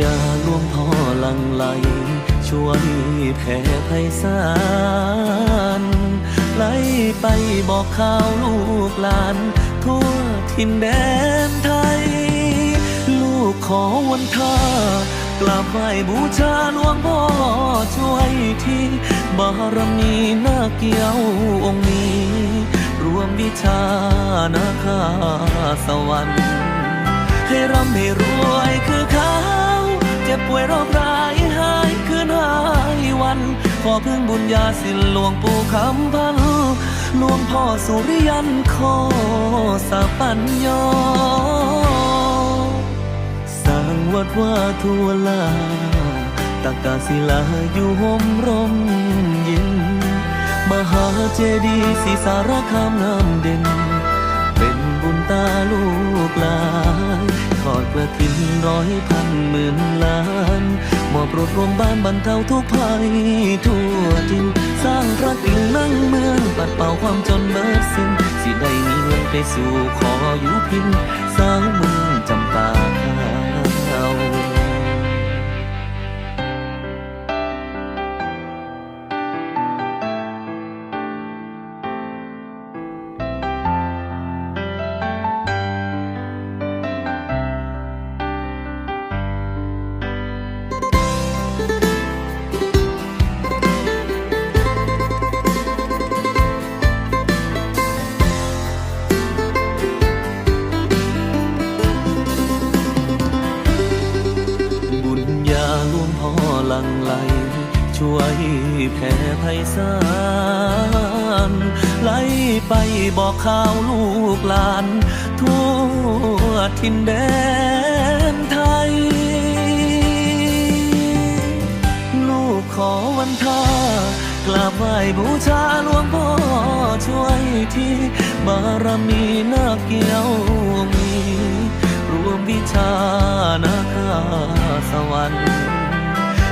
ญาหลวงพ่อหลังไหลช่วยแผ่ไพศาลไหลไปบอกข่าวลูกหลาน ทั่วทินแดนไทย ลูกขอวันท่ากราบไหว้บูชาหลวงพ่อช่วยที่บารมีนาเกี่ยวองค์นี้ รวมวิชานาคาสวรรค์ให้ร่ำให้รวยคือเขา วยโรคร้ายหายคืนหายวัน ขอพึ่งบุญญาสินหลวงปู่คำพันธ์หลวงพ่อสุริยันขอสาปัญญาสร้างวัดว่าทัวลาตากาศิลาอยู่ห่มร่มเย็น มหาเจดีย์ศรีสารคามน้ำเด่น ระถินร้อยพันหมื่นล้านมอบรถรวมบ้านบรรเทาทุกภัยทั่วทินสร้างรักิ่งนั่งเมืองปัดเป่าความจนเบิดสิ้นสิได้มีเงินไปสู่ขออยู่พินสร้างเมือง ลังไหล ช่วยแผ่ไพศาลไหลไปบอกข่าวลูกหลาน ทั่วทินแดนไทย ลูกขอวันทากราบไหว้บูชาหลวงพ่อช่วยที่บารมีนาเกี่ยวมี รวมวิชานาคาสวรรค์